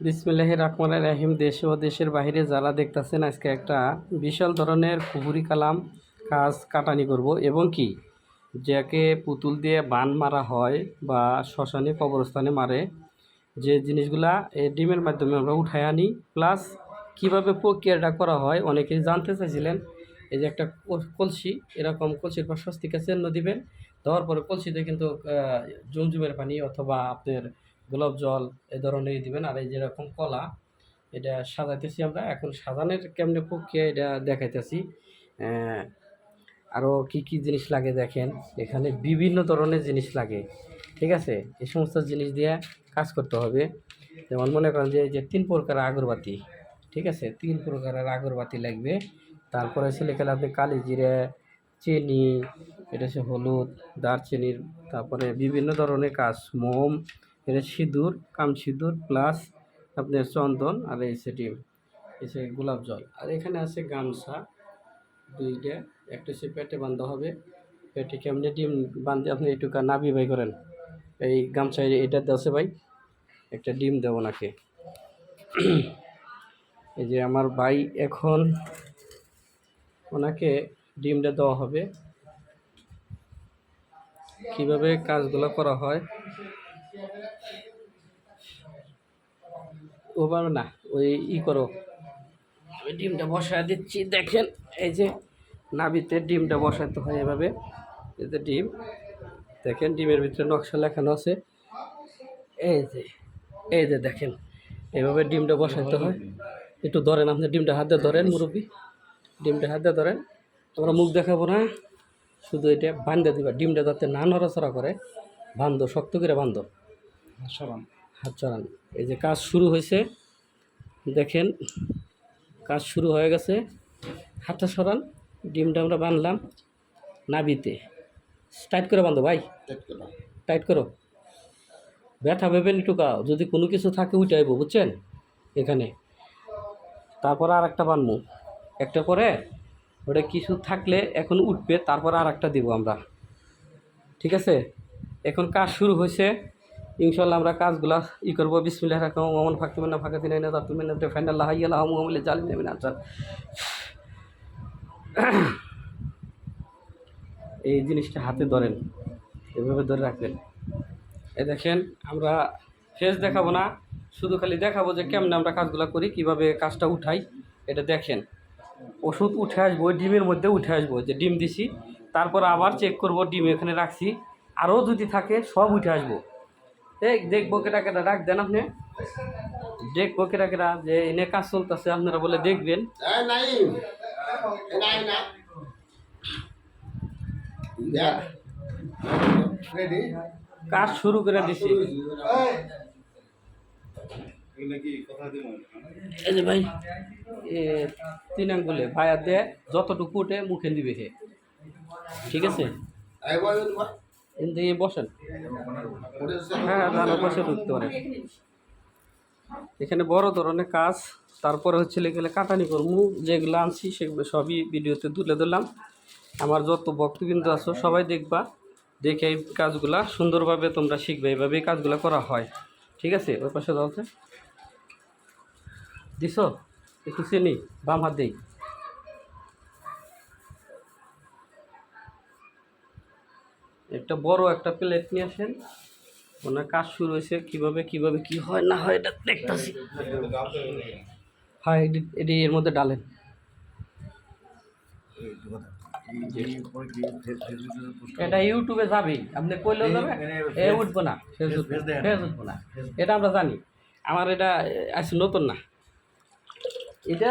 বিসমিল্লাহ রহমান রাহিম, দেশে ও দেশের বাইরে যারা দেখতেছেন, আজকে একটা বিশাল ধরনের পুকুরি কালাম কাজ কাটানি করব। এবং কি? যাকে পুতুল দিয়ে বান মারা হয় বা শ্মশানে কবরস্থানে মারে, যে জিনিসগুলা এই ডিমের মাধ্যমে আমরা উঠায় আনি। প্লাস কীভাবে প্রক্রিয়াটা করা হয়, অনেকেই জানতে চাইছিলেন। এই যে একটা কল- কলসি, এরকম কলসির পর স্বস্তিকা চিহ্ন দিবেন দেওয়ার পরে কলসিতে কিন্তু জমজমের পানি অথবা আপনার গোলাপ জল এ ধরনের দিবেন। আর এই যেরকম কলা, এটা সাজাইতেছি আমরা। এখন সাজানোর কেমনে প্রক্রিয়া এটা দেখাইতেছি। আরও কি কি জিনিস লাগে দেখেন। এখানে বিভিন্ন ধরনের জিনিস লাগে, ঠিক আছে? এই সমস্ত জিনিস দিয়ে কাজ করতে হবে। যেমন মনে করেন যে যে তিন প্রকার আগরবাতি, ঠিক আছে? তিন প্রকারের আগরবাতি লাগবে। তারপরে ছেলে খেলে আপনি কালি জিরে, চিনি, এটা হচ্ছে হলুদ, দারচিনির, তারপরে বিভিন্ন ধরনের কাজ, মোম এটা সিঁদুর, কাম সিঁদুর প্লাস আপনার চন্দন আর এই সেটি এসে গোলাপ জল। আর এখানে আছে গামছা, দুইটা, একটা সে পেটে বান্ধা হবে। পেটে কেমনি ডিম বান্ধে আপনি একটু নাবি ভাই করেন। এই গামছায় এটা দেওয়া ভাই, একটা ডিম দেবো নাকি এই যে আমার ভাই এখন ওনাকে ডিমটা দেওয়া হবে। কীভাবে কাজগুলো করা হয়? ও পারবে না ওই ই করো। আমি ডিমটা বসা দিচ্ছি দেখেন এই যে নাবিতে ডিমটা বসাতে হয় এভাবে এই যে ডিম দেখেন ডিমের ভিতরে নকশা লেখানো আছে। এই যে এই যে দেখেন এইভাবে ডিমটা বসাইতে হয়। একটু ধরেন আপনি ডিমটা হাতে ধরেন মুরব্বী। ডিমটা হাতে ধরেন আমরা মুখ দেখাবো না শুধু এটা বান্ধে দিবা। ডিমটা যাতে না নড়াচড়া করে বান্ধ শক্ত করে বান্ধ হাত চড়ান এই যে কাজ শুরু হয়েছে দেখেন কাজ শুরু হয়ে গেছে। হাতটা সরান ডিমটা আমরা বাঁধলাম নাবিতে। টাইট করে বাঁধো ভাই। টাইট করো ব্যথা ভেবেন একটু গাও যদি কোনো কিছু থাকে উঠে আইব বুঝছেন? এখানে। তারপর আর একটা বানবো একটা করে ওটা কিছু থাকলে এখন উঠবে তারপর আর একটা দিব আমরা। ঠিক আছে? এখন কাজ শুরু হয়েছে। ইনশাল্লাহ আমরা কাজগুলা ই করব। বিসমিল্লাহ রাখব মামন ফাঁকতে না ফাঁকা দিন না তার তুমি না ফ্যান্ডাল লাহাই আল্লাহ মোহাম্মদ জালি নেবেন আচ্ছা এই জিনিসটা হাতে ধরেন, এভাবে ধরে রাখবেন। এই দেখেন, আমরা ফেস দেখাবো না, শুধু খালি দেখাবো যে কেমনে আমরা কাজগুলো করি, কীভাবে কাজটা উঠাই, এটা দেখেন। ওষুধ উঠে আসব, ডিমের মধ্যে উঠে আসব, যে ডিম দিছি, তারপর আবার চেক করব, ডিম এখানে রাখছি। আরও যদি থাকে, সব উঠে আসব। এই দেখব কেটা কেটা রাখ দেন আপনি। দেখব কেটা কেটা যে এনে কাজ চলতেছে আপনারা বলে দেখবেন? কাজ শুরু করে দিছি. এই যে ভাই এ তিন আঙ্গুলে ভাইয়া দে যতটুকু উঠে মুখে দিবে ঠিক আছে? কিন্তু বসেন। হ্যাঁ ভালো বসে ঢুকতে পারে এখানে বড় ধরনের কাজ, তারপরে হচ্ছে এখানে কাটানি করমু যেগুলো আনছি সেগুলো সবই ভিডিওতে তুলে দিলাম আমার যত ভক্তবৃন্দ আছো, সবাই দেখবা, দেখে এই কাজগুলা সুন্দরভাবে তোমরা শিখবে এইভাবে এই কাজগুলো করা হয়। ঠিক আছে? ওই পাশে যাওয়াতে দিছ? একটু চিনি, বাম হাত দেই। একটা বড় একটা প্লেট নিয়ে আসেন। ওনার কাজ শুরু হয়েছে কীভাবে কীভাবে কি হয় না হয় এটা দেখতেছি। হ্যাঁ এটি- এটি এর মধ্যে ডালেন। এটা ইউটিউবে যাবেই আপনি কইলেও যাবে এ উঠবো না ফেস উঠবো না। এটা আমরা জানি। আমার এটা আছে নতুন না। এটা